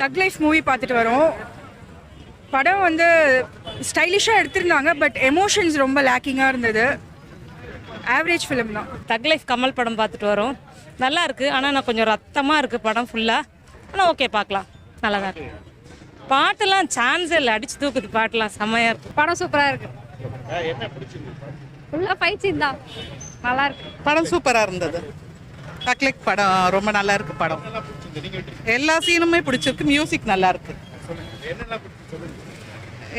தக் life movie பார்த்துட்டு வரோம். படம் வந்து ஸ்டைலிஷாக எடுத்திருந்தாங்க பட் எமோஷன்ஸ் ரொம்ப லேக்கிங்காக இருந்தது. ஆவரேஜ் ஃபிலிம் தான். தக் லைஃப் கமல் படம் பார்த்துட்டு வரோம். நல்லா இருக்கு ஆனால் நான் கொஞ்சம் ரத்தமாக இருக்கு படம் ஃபுல்லாக ஆனால் ஓகே பார்க்கலாம். நல்லா தான் இருக்கு. பாட்டெல்லாம் சான்ஸ் இல்லை அடிச்சு தூக்குது பாட்டெல்லாம் செம்மையாக இருக்கு. படம் சூப்பராக இருக்கு. ஃபுல்லாக ஃபைட் சீன் தான். நல்லா இருக்கு. படம் சூப்பராக இருந்தது. டக்லெக் படம் ரொம்ப நல்லா இருக்கு படம். எல்லா சீனுமே பிடிச்சிருக்கு மியூசிக் நல்லா இருக்கு.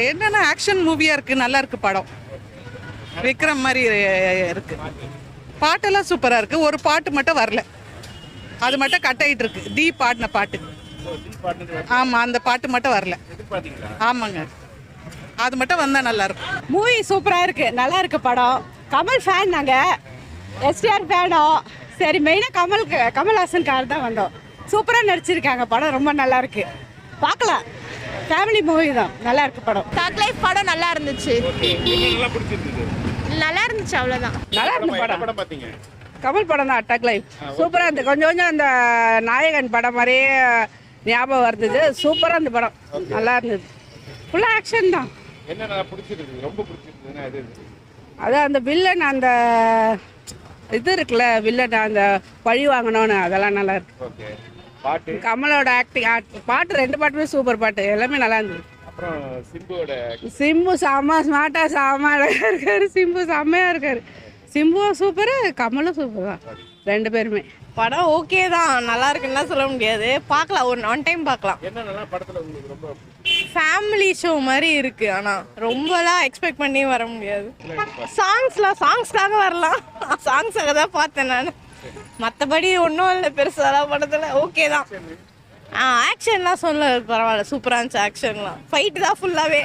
என்னென்ன ஆக்ஷன் மூவியாக இருக்கு? நல்லா இருக்கு படம். விக்ரம் மாதிரி இருக்கு. பாட்டெல்லாம் சூப்பராக இருக்கு. ஒரு பாட்டு மட்டும் வரல. அது மட்டும் கட் ஆயிட்டு இருக்கு. தீ பாடின பாட்டு. ஆமாம் அந்த பாட்டு மட்டும் வரல. ஆமாங்க. அது மட்டும் வந்தால் நல்லா இருக்கும். மூவி சூப்பராக இருக்கு. நல்லா இருக்கு படம். கமல் ஃபேன் நாங்கள் எஸ்டிஆர் ஃபேனோ சரி மெயினாக கமல் கமல்ஹாசன் கார் தான் வந்தோம். சூப்பராக நடிச்சிருக்காங்க படம் ரொம்ப நல்லா இருக்கு. பார்க்கலாம். ஃபேமிலி மூவி தான். நல்லா இருக்கு படம். தக் லைஃப் படம் நல்லா இருந்துச்சு. நல்லா இருந்துச்சு அவ்வளோதான் நல்லா இருந்து படம். கமல் படம் தான் அட்டாக் லைஃப் சூப்பராக இருந்து கொஞ்சம் கொஞ்சம் அந்த நாயகன் படம் மாதிரியே ஞாபகம் வருது சூப்பராக இருந்த படம். நல்லா இருந்தது. ஃபுல்லாக ஆக்ஷன் தான்? அதான் அந்த வில்லன் அந்த இது இருக்குல்ல வில்லன் அந்த பழி வாங்கணும்னு அதெல்லாம் நல்லா இருக்கு. ஓகே பாட்டு? கமலோட ஆக்டிங் பாட்டு ரெண்டு பாட்டுமே சூப்பர் பாட்டு. எல்லாமே நல்லா இருந்தது. சிம்பு செம்ம ஸ்மார்ட்டா செம்ம அழகா இருக்காரு. சிம்பு செம்மையா இருக்காரு. சிம்புவும் சூப்பர் கமலும் சூப்பர் தான் ரெண்டு பேருமே. படம் ஓகே தான். நல்லா இருக்குன்னு சொல்ல முடியாது. பார்க்கலாம். ஒரு ஒன் டைம் பார்க்கலாம். என்னென்னலாம் படத்துல உங்களுக்கு ரொம்ப ஃபேமிலி ஷோ மாதிரி இருக்கு. ஆனால் ரொம்பலாம் எக்ஸ்பெக்ட் பண்ணி வர முடியாது. சாங்ஸ்லாம் சாங்ஸ்க்காக வரலாம். சாங்ஸாக தான் பார்த்தேன் நான். மற்றபடி ஒன்றும் இல்லை பெருசாலாம் படத்தில் ஓகே தான். ஆ ஆக்ஷன்லாம் சொல்ல பரவாயில்ல. சூப்பராக இருந்துச்சு ஆக்ஷன்லாம் ஃபைட்டு தான் ஃபுல்லாகவே